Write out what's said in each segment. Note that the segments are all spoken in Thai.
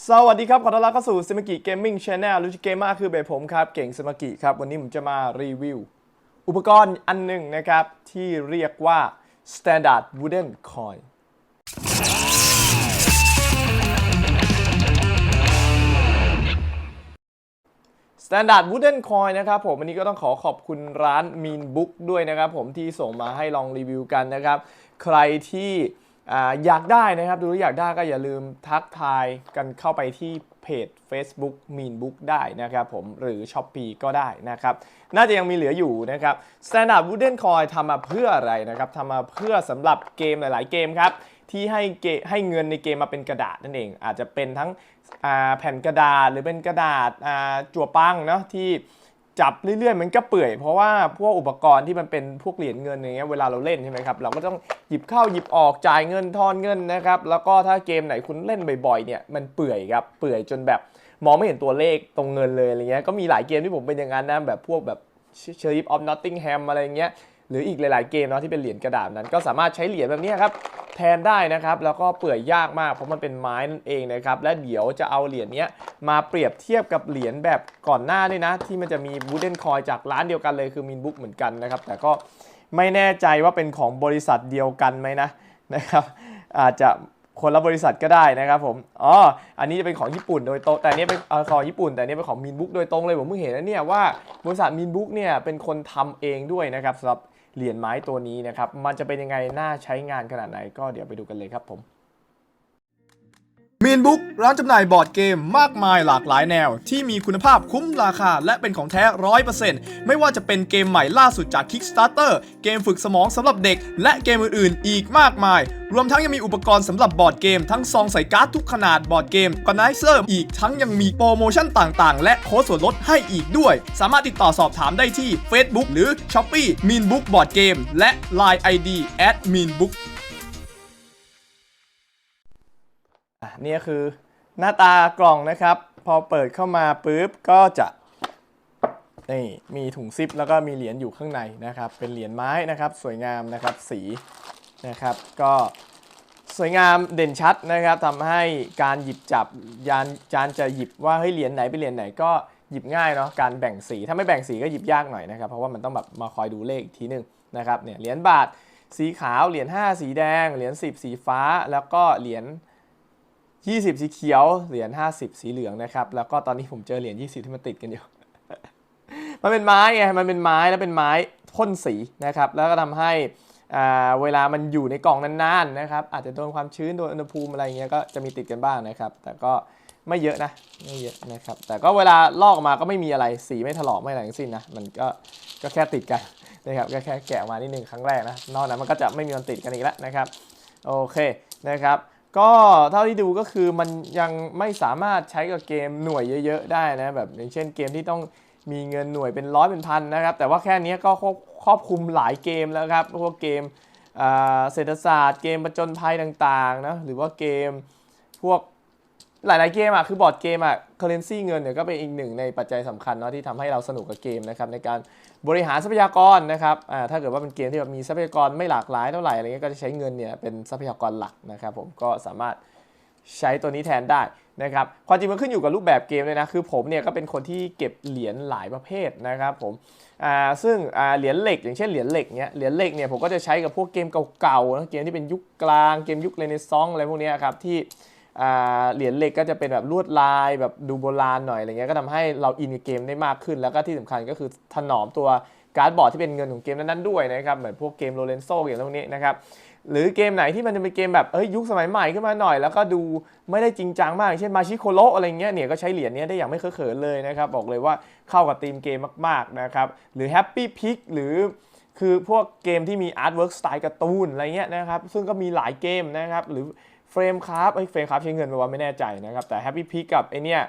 สวัสดีครับ ขอต้อนรับเข้าสู่สมกิเกมมิ่งช n แนลลูชิเกมมาคือเบผมครับ เก่งสมกิครับ วันนี้ผมจะมารีวิว อุปกรณ์อันหนึ่งนะครับ ที่เรียกว่า Standard Wooden Coin Standard Wooden Coin นะครับผมวันนี้ก็ต้องขอขอบคุณร้าน Mean Book ด้วยนะครับผมที่ส่งมาให้ลองรีวิวกันนะครับ ใครที่ อยากได้นะครับ ดูแล้วอยากได้ก็อย่าลืมทักทายกันเข้าไปที่เพจ Facebook Mean Book ได้นะครับผมหรือ s h อ p e e ก็ได้นะครับ น่าจะยังมีเหลืออยู่นะครับ Standard Wooden Coin ทำมาเพื่ออะไรนะครับทำมาเพื่อสำหรับเกมหลาย ๆ เกมครับ ที่ให้เกให้เงินในเกมมาเป็นกระดาษนั่นเอง อาจจะเป็นทั้งแผ่นกระดาษหรือเป็นกระดาษจั่วปังเนาะที่ จับเรื่อยๆมันก็เปื่อย เพราะว่าพวกอุปกรณ์ที่มันเป็นพวกเหรียญเงินอย่างเงี้ยเวลาเราเล่นใช่ไหมครับเราก็ต้องหยิบเข้าหยิบออกจ่ายเงินทอนเงินนะครับแล้วก็ถ้าเกมไหนคุณเล่นบ่อยๆเนี่ยมันเปื่อยครับเปื่อยจนแบบมองไม่เห็นตัวเลขตรงเงินเลยอะไรเงี้ยก็มีหลายเกมที่ผมเป็นอย่างนั้นนะแบบพวกแบบเชอริฟออฟนอตติงแฮมอะไรเงี้ย หรืออีกหลายๆเกมเนาะที่เป็นเหรียญกระดาษนั้น ก็สามารถใช้เหรียญแบบนี้ครับแทนได้นะครับแล้วก็เปื่อยยากมากเพราะมันเป็นไม้นั่นเองนะครับและเดี๋ยวจะเอาเหรียญนี้มาเปรียบเทียบกับเหรียญแบบก่อนหน้าด้วยนะ ที่มันจะมีบูเดนคอยจากร้านเดียวกันเลยคือมินบุ๊กเหมือนกันนะครับแต่ก็ไม่แน่ใจว่าเป็นของบริษัทเดียวกันไหมนะนะครับอาจจะคนละบริษัทก็ได้นะครับผม อ๋อ อันนี้จะเป็นของญี่ปุ่นโดยตรง แต่นี้เป็นอของญี่ปุ่น แต่นี้เป็นของมินบุ๊กโดยตรงเลย ผมเพิ่งเห็นนะเนี่ยว่าบริษัทมินบุ๊กเนี่ยเป็นคนทำเองด้วยนะครับสำหรับ เหรียญไม้ตัวนี้นะครับ มันจะเป็นยังไงน่าใช้งานขนาดไหนก็เดี๋ยวไปดูกันเลยครับผม มีนบุ๊กร้านจำหน่ายบอร์ดเกมมากมายหลากหลายแนว ที่มีคุณภาพคุ้มราคา และเป็นของแท้ร้อยเปอร์เซ็นต์ไม่ว่าจะเป็นเกมใหม่ล่าสุดจาก Kickstarter เกมฝึกสมองสำหรับเด็ก และเกมอื่นๆ อีกมากมาย รวมทั้งยังมีอุปกรณ์สำหรับบอร์ดเกม ทั้งซองใส่การ์ดทุกขนาดบอร์ดเกมกอนไนเซอร์อีกทั้งยังมีโปรโมชั่นต่างๆ และโค้ดส่วนลดให้อีกด้วย สามารถติดต่อสอบถามได้ที่ Facebook หรือ Shopee Mean Book Board Game และ Line ID @meanbook อะนี่ก็ นี่คือหน้าตากล่องนะครับ พอเปิดเข้ามาปุ๊บก็จะนี่มีถุงซิปแล้วก็มีเหรียญอยู่ข้างในนะครับ เป็นเหรียญไม้นะครับ สวยงามนะครับสีนะครับ ก็สวยงามเด่นชัดนะครับทำให้การหยิบจับยานจานจะหยิบว่าเฮ้ยเหรียญไหนเป็นเหรียญไหนก็หยิบง่ายเนาะการแบ่งสีถ้าไม่แบ่งสีก็หยิบยากหน่อยนะครับ เพราะว่ามันต้องแบบมาคอยดูเลขอีกทีหนึงนะครับเนี่ยเหรียญบาทสีขาวเหรียญ5 สีแดงเหรียญ10 สีฟ้าแล้วก็เหรียญ 20 สีเขียว เหรียญ50 สีเหลืองนะครับ แล้วก็ตอนนี้ผมเจอเหรียญ20 ที่มันติดกันอยู่ มันเป็นไม้ไง มันเป็นไม้แล้วเป็นไม้พ่นสีนะครับ แล้วก็ทำให้อ่าเวลามันอยู่ในกล่องนานๆนะครับ อาจจะโดนความชื้น โดนอุณหภูมิอะไรเงี้ย ก็จะมีติดกันบ้างนะครับ แต่ก็ไม่เยอะนะ ไม่เยอะนะครับ แต่ก็เวลาลอกออกมาก็ไม่มีอะไร สีไม่ถลอกไม่อะไรทั้งสิ้นนะ มันก็ ก็แค่ติดกันนะครับ ก็แค่แกะมานิดนึงครั้งแรกนะ นอกนั้นมันก็จะไม่มีวันติดกันอีกแล้วนะครับ โอเคนะครับ ก็เท่าที่ดูก็คือมันยังไม่สามารถใช้กับเกมหน่วยเยอะ ๆ ได้นะแบบอย่างเช่นเกมที่ต้องมีเงินหน่วยเป็นร้อยเป็นพันนะครับ แต่ว่าแค่นี้ก็ครอบคลุมหลายเกมแล้วครับพวกเกมเศรษฐศาสตร์ เกมประจนภัยต่างๆนะหรือว่าเกมพวก หลาย ๆ เกมอะคือบอร์ดเกมอะเคอร์เรนซีเงินเนี่ยก็เป็นอีกหนึ่งในปัจจัยสำคัญเนาะที่ทำให้เราสนุกกับเกมนะครับในการบริหารทรัพยากรนะครับอ่าถ้าเกิดว่าเป็นเกมที่แบบมีทรัพยากรไม่หลากหลายเท่าไหร่อะไรเงี้ยก็จะใช้เงินเนี่ยเป็นทรัพยากรหลักนะครับผมก็สามารถใช้ตัวนี้แทนได้นะครับความจริงมันขึ้นอยู่กับรูปแบบเกมเลยนะคือผมเนี่ยก็เป็นคนที่เก็บเหรียญหลายประเภทนะครับผมอ่าซึ่งอ่าเหรียญเหล็ก อย่างเช่นเหรียญเหล็กเนี่ยเหรียญเหล็กเนี่ยผมก็จะใช้กับพวกเกมเก่าๆนะเกมที่เป็นยุคกลางเกมยุคเรเนซองส์อะไรพวกนี้ครับที่ เหรียญเหล็กก็จะเป็นแบบลวดลายแบบดูโบราณหน่อยอะไรเงี้ยก็ทำให้เราอินกับเกมได้มากขึ้น แล้วก็ที่สำคัญก็คือถนอมตัวการ์ดบอร์ดที่เป็นเงินของเกมนั้นๆด้วยนะครับเหมือนพวกเกมโรเลนโซเกมพวกนี้นะครับหรือเกมไหนที่มันจะเป็นเกมแบบเอ้ยยุคสมัยใหม่ขึ้นมาหน่อย แล้วก็ดูไม่ได้จริงจังมากอย่างเช่นมาชิโคโรอะไรเงี้ยเนี่ยก็ใช้เหรียญเนี้ยได้อย่างไม่เคอะเขินเลยนะครับบอกเลยว่าเข้ากับธีมเกมมากๆนะครับหรือ Happy Pick หรือคือพวกเกมที่มีอาร์ตเวิร์กสไตล์การ์ตูนอะไรเงี้ยนะครับซึ่งก็มีหลายเกมนะครับหรือ เฟรมคราฟไอ้เฟรมคราฟใช้เงินไปว่าไม่แน่ใจนะครับ แต่ Happy Pick กับไอเนี้ย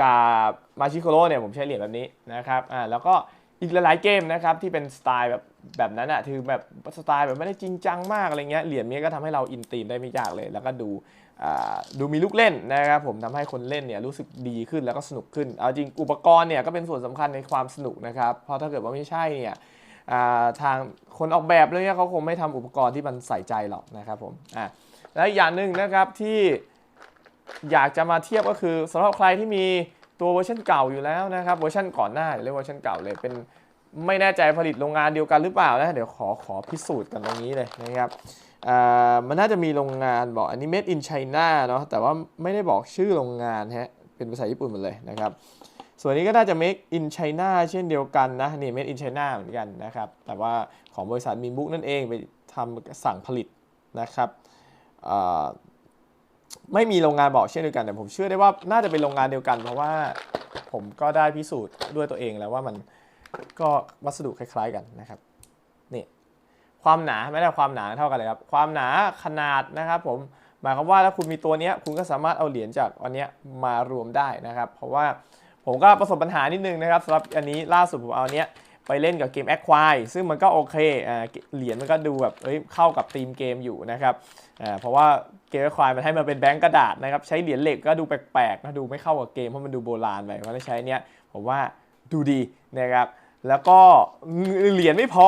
กับมาชิโคโรเนี่ยผมใช้เหรียญแบบนี้นะครับอ่าแล้วก็อีกหลายๆเกมนะครับที่เป็นสไตล์แบบแบบนั้นอะคือแบบสไตล์แบบไม่ได้จริงจังมากอะไรเงี้ยเหรียญนี้ก็ทำให้เราอินตีมได้ไม่ยากเลย แล้วก็ดูอ่าดูมีลูกเล่นนะครับผมทำให้คนเล่นเนี่ยรู้สึกดีขึ้นแล้วก็สนุกขึ้นเอาจริงอุปกรณ์เนี่ยก็เป็นส่วนสำคัญในความสนุกนะครับเพราะถ้าเกิดว่าไม่ใช่เนี่ยอ่าทางคนออกแบบเลยเนี่ยเขาคงไม่ทำอุปกรณ์ที่มันใส่ใจหรอกนะครับผมอะ และอย่างหนึ่งนะครับที่อยากจะมาเทียบก็คือสำหรับใครที่มีตัวเวอร์ชันเก่าอยู่แล้วนะครับเวอร์ชันก่อนหน้าหรือเวอร์ชันเก่าเลยเป็นไม่แน่ใจผลิตโรงงานเดียวกันหรือเปล่านะเดี๋ยวขอขอพิสูจน์กันตรงนี้เลยนะครับมันน่าจะมีโรงงานบอกอันนี้ made in China เนาะแต่ว่าไม่ได้บอกชื่อโรงงานฮะเป็นภาษาญี่ปุ่นหมดเลยนะครับ ส่วนนี้ก็น่าจะ make in China เช่นเดียวกันนะนี่ made in China เหมือนกันนะครับ แต่ว่าของบริษัทมินบุ๊กนั่นเองไปทำสั่งผลิตนะครับ ไม่มีโรงงานบอกเช่นเดียวกันแต่ผมเชื่อได้ว่าน่าจะเป็นโรงงานเดียวกัน เพราะว่าผมก็ได้พิสูจน์ด้วยตัวเองแล้วว่ามันก็วัสดุคล้าย ๆกันนะครับนี่ความหนาไม่ได้ความหนาเท่ากันเลยครับความหนาขนาดนะครับผมหมายความว่าถ้าคุณมีตัวนี้คุณก็สามารถเอาเหรียญจากอันนี้มารวมได้นะครับ เพราะว่าผมก็ประสบปัญหานิดนึงนะครับสำหรับอันนี้ล่าสุดผมเอาเนี้ย ไปเล่นกับเกมแอคควายซึ่งมันก็โอเคเหรียญมันก็ดูแบบเอ้ยเข้ากับธีมเกมอยู่นะครับเพราะว่าเกมแอคควายมันให้มันเป็นแบงก์กระดาษนะครับใช้เหรียญเหล็กก็ดูแปลกๆนะดูไม่เข้ากับเกมเพราะมันดูโบราณไปเพราะฉะนั้นใช้เนี้ยผมว่าดูดีนะครับแล้วก็เหรียญไม่พอ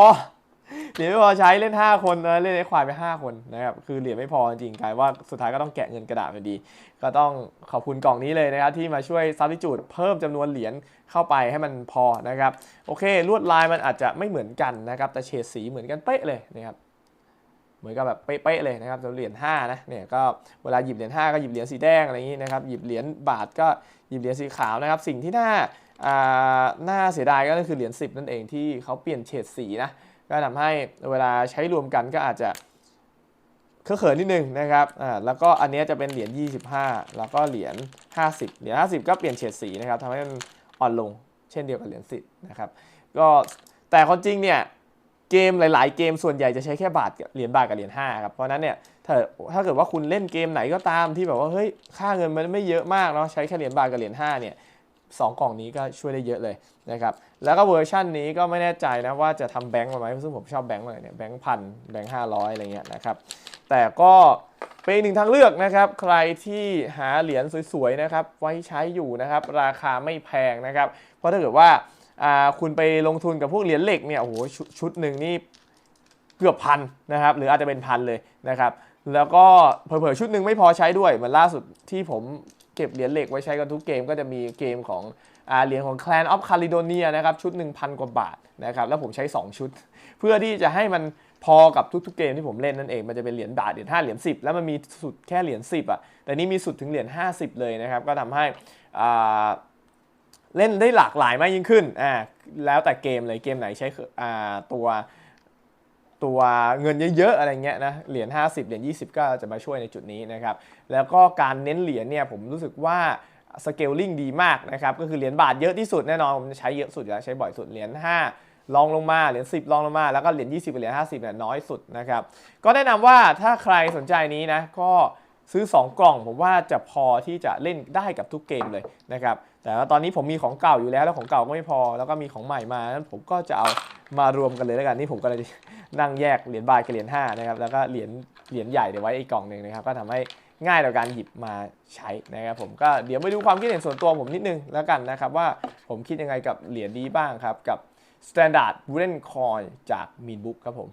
เหรียญไม่พอใช้เล่น 5 คนนะเล่นไอ้ควายไป 5 คนนะครับคือเหรียญไม่พอจริงๆกลายว่าสุดท้ายก็ต้องแกะเงินกระดาษมาดี ก็ต้องขอบคุณกล่องนี้เลยนะครับที่มาช่วยซับ s ิจูดเพิ่มจำนวนเหรียญเข้าไปให้มันพอนะครับโอเคลวดลายมันอาจจะไม่เหมือนกันนะครับแต่เฉดสีเหมือนกันเป๊ะเลยนะครับเหมือนกับแบบเป๊ะๆเลยนะครับสำหรับเหรียญ5นะเนี่ยก็เวลาหยิบเหรียญ5ก็หยิบเหรียญสีแดงอะไรอย่างนี้นะครับหยิบเหรียญบาทก็หยิบเหรียญสีขาวนะครับสิ่งที่น่าอ่าน่าเสียดายก็คือเหรียญ10 นั่นเองที่เขาเปลี่ยนเฉดสีนะ ก็ทำให้เวลาใช้รวมกันก็อาจจะเคอะเขินนิดนึงนะครับอ่าแล้วก็อันนี้จะเป็นเหรียญ 25 แล้วก็เหรียญ 50 เหรียญ 50 ก็เปลี่ยนเฉดสีนะครับทำให้มันอ่อนลงเช่นเดียวกับเหรียญ 10 นะครับ ก็แต่ความจริงเนี่ยเกมหลาย ๆ เกมส่วนใหญ่จะใช้แค่บาทเหรียญบาทกับเหรียญ5ครับเพราะฉะนั้นเนี่ยถ้าถ้าเกิดว่าคุณเล่นเกมไหนก็ตามที่แบบว่าเฮ้ยค่าเงินมันไม่เยอะมากเนาะใช้แค่เหรียญบาทกับเหรียญ5เนี่ย สองกล่องนี้ก็ช่วยได้เยอะเลยนะครับแล้วก็เวอร์ชันนี้ก็ไม่แน่ใจนะว่าจะทำแบงค์มาไหมซึ่งผมชอบแบงค์เลยเนี่ยแบงค์พันแบงค์ห้าร้อยอะไรเงี้ยนะครับแต่ก็เป็นอีกหนึ่งทางเลือกนะครับ ใครที่หาเหรียญสวยๆนะครับไว้ใช้อยู่นะครับราคาไม่แพงนะครับ เพราะถ้าเกิดว่าอ่าคุณไปลงทุนกับพวกเหรียญเหล็กเนี่ยโอ้โหชุดชุดหนึ่งนี่เกือบพันนะครับหรืออาจจะเป็นพันเลยนะครับแล้วก็เผลอๆชุดหนึ่งไม่พอใช้ด้วยเหมือนล่าสุดที่ผม ก็บเหรียญเหล็กไว้ใช้กันทุกเกมก็จะมีเกมของอเหรียญของ Clan of Caledonia นะครับชุด 1,000 กว่าบาทนะครับแล้วผมใช้ 2 ชุด เพื่อที่จะให้มันพอกับทุกๆเกมที่ผมเล่นนั่นเองมันจะเป็นเหรียญบาทเหรียญ5เหรียญ10 แล้วมันมีสุดแค่เหรียญ10อะแต่นี่มีสุดถึงเหรียญ50 เลยนะครับก็ทำให้อ่าเล่นได้หลากหลายมากยิ่งขึ้นอ่าแล้วแต่เกมเลยเกมไหนใช้อ่าตัว ตัวเงินเยอะๆอะไรเงี้ยนะเหรียญ50 เหรียญ20 ก็จะมาช่วยในจุดนี้นะครับแล้วก็การเน้นเหรียญเนี่ยผมรู้สึกว่าสเกลลิงดีมากนะครับก็คือเหรียญบาทเยอะที่สุดแน่นอนผมจะใช้เยอะสุดแล้วใช้บ่อยสุดเหรียญ5ลองลงมาเหรียญ10ลองลงมาแล้วก็เหรียญ20กับเหรียญ50เนี่ยน้อยสุดนะครับก็แนะนำว่าถ้าใครสนใจนี้นะก็ซื้อ 2 กล่องผมว่าจะพอที่จะเล่นได้กับทุกเกมเลยนะครับแต่ว่าตอนนี้ผมมีของเก่าอยู่แล้วแล้วของเก่าก็ไม่พอแล้วก็มีของใหม่มานั้นผมก็จะเอา มารวมกันเลยแล้วกันนี่ผมก็เลยนั่งแยกเหรียญบาทกับเหรียญ5นะครับแล้วก็เหรียญเหรียญใหญ่เดี๋ยวไว้อีกกล่องหนึ่งนะครับก็ทำให้ง่ายต่อการหยิบมาใช้นะครับผมก็เดี๋ยวไปดูความคิดเห็นส่วนตัวผมนิดนึงแล้วกันนะครับว่าผมคิดยังไงกับเหรียญนี้บ้างครับกับ Standard Wooden Coin จาก Meanbook ครับผม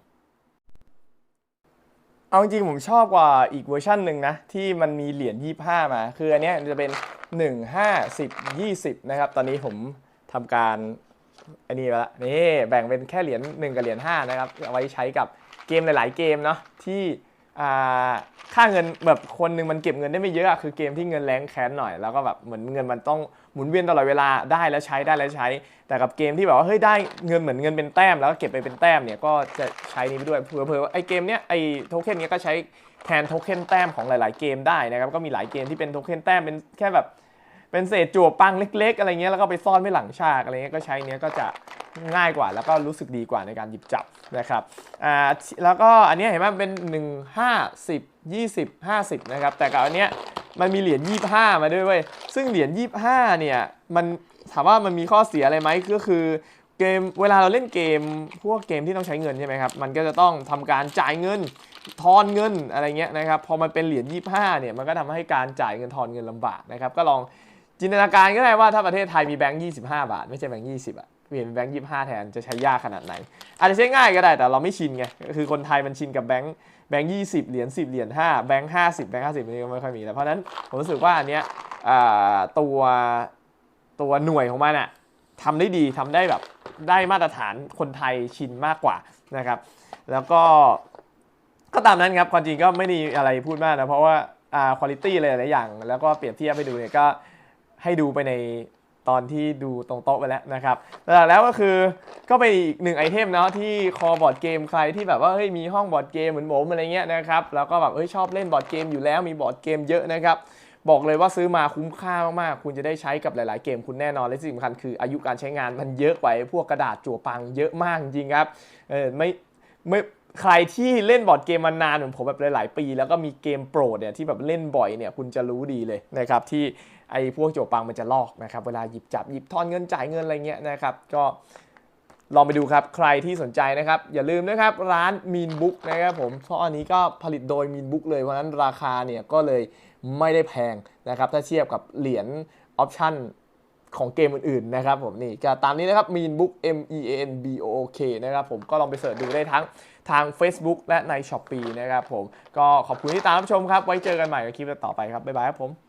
เอาจริงผมชอบกว่าอีกเวอร์ชันหนึ่งนะ ที่มันมีเหรียญ25 มา คืออันนี้จะเป็น 1 5 10 20 นะครับ ตอนนี้ผมทำการ อันนี้ไปละนี่แบ่งเป็นแค่เหรียญ1กับเหรียญ5นะครับเอาไว้ใช้กับเกมหลาย ๆ เกมเนาะที่ค่าเงินแบบคนหนึ่งมันเก็บเงินได้ไม่เยอะอะคือเกมที่เงินแรงแค้นหน่อยแล้วก็แบบเหมือนเงินมันต้องหมุนเวียนตลอดเวลาได้แล้วใช้ได้แล้วใช้ แต่กับเกมที่แบบว่าเฮ้ยได้เงินเหมือนเงินเป็นแต้ม แล้วก็เก็บไปเป็นแต้มเนี่ยก็จะใช้นี้ไปด้วยเผื่อๆว่าไอ้เกมเนี้ยไอ้โทเค็นเนี้ยก็ใช้แทนโทเค็นแต้มของหลาย ๆ เกมได้นะครับก็มีหลายเกมที่เป็นโทเค็นแต้มเป็นแค่แบบ เป็นเศษจั่วปังเล็ก ๆ อะไรเงี้ยแล้วก็ไปซ่อนไว้หลังฉากอะไรเงี้ยก็ใช้เนี้ยก็จะง่ายกว่าแล้วก็รู้สึกดีกว่าในการหยิบจับนะครับอ่าแล้วก็อันเนี้ยเห็นไหมมันเป็น 1 5 10 20 50นะครับแต่กับอันเนี้ยมันมีเหรียญ25 มาด้วยเว้ยซึ่งเหรียญ25เนี่ยมันถามว่ามันมีข้อเสียอะไรไหมก็คือเกมเวลาเราเล่นเกมพวกเกมที่ต้องใช้เงินใช่ไหมครับมันก็จะต้องทำการจ่ายเงินทอนเงินอะไรเงี้ยนะครับพอมันเป็นเหรียญ25เนี่ยมันก็ทำให้การจ่ายเงินทอนเงินลำบากนะครับก็ลอง จินตนาการก็ได้ว่าถ้าประเทศไทยมีแบงค์25 บาท ไม่ใช่แบงค์20อะเปลี่ยนแบงค์ยี่ห้าแทนจะใช้ยากขนาดไหน อาจจะใช้ง่ายก็ได้แต่เราไม่ชินไงคือคนไทยมันชินกับแบงค์แบงค์ยี่สิบเหรียญสิบเหรียญห้าแบงค์ห้าสิบแบงค์ห้าสิบนี่ก็ไม่ค่อยมีแล้วเพราะนั้นผมรู้สึกว่าอันเนี้ยตัวตัวหน่วยของมันอะทำได้ดีทำได้แบบได้มาตรฐานคนไทยชินมากกว่านะครับ แล้วก็ก็ตามนั้นครับความจริงก็ไม่ได้อะไรพูดมากนะ เพราะว่าอ่าคุณภาพอะไรหลายอย่าง แล้วก็เปรียบเทียบให้ดูเนี่ยก็ ให้ดูไปในตอนที่ดูตรงโต๊ะไปแล้วนะครับแต่แล้วก็คือก็เป็นอีกหนึ่งไอเทมเนาะที่คอบอร์ดเกมใครที่แบบว่าเฮ้ยมีห้องบอร์ดเกมเหมือนผมอะไรเงี้ยนะครับแล้วก็แบบเฮ้ยชอบเล่นบอร์ดเกมอยู่แล้วมีบอร์ดเกมเยอะนะครับบอกเลยว่าซื้อมาคุ้มค่ามากๆ คุณจะได้ใช้กับหลาย ๆ เกมคุณแน่นอน และสิ่งสำคัญคืออายุการใช้งานมันเยอะกว่าไอ้พวกกระดาษจั่วปังเยอะมากจริงครับ เออไม่ไม่ใครที่เล่นบอร์ดเกมมานานเหมือนผมแบบหลาย ๆ ปี แล้วก็มีเกมโปรดเนี่ยที่แบบเล่นบ่อยเนี่ยคุณจะรู้ดีเลยนะครับที่ ไอ้พวกโจปังมันจะลอกนะครับเวลาหยิบจับหยิบทอนเงินจ่ายเงินอะไรเงี้ยนะครับก็ลองไปดูครับ ใครที่สนใจนะครับ อย่าลืมนะครับร้านมีนบุ๊กนะครับผมเพราะอันนี้ก็ผลิตโดยมีนบุ๊กเลยเพราะฉะนั้นราคาเนี่ยก็เลยไม่ได้แพงนะครับถ้าเทียบกับเหรียญออปชั่นของเกมอื่นๆนะครับผมนี่ก็ตามนี้นะครับ Mean Book M E A N B O O K นะครับผมก็ลองไปเสิร์ชดูได้ทั้งทาง Facebook และใน s h อ p e e นะครับผมก็ขอบคุณที่ตามรับชมครับ ไว้เจอกันใหม่กับคลิปต่อไปครับ บ๊ายบายครับผม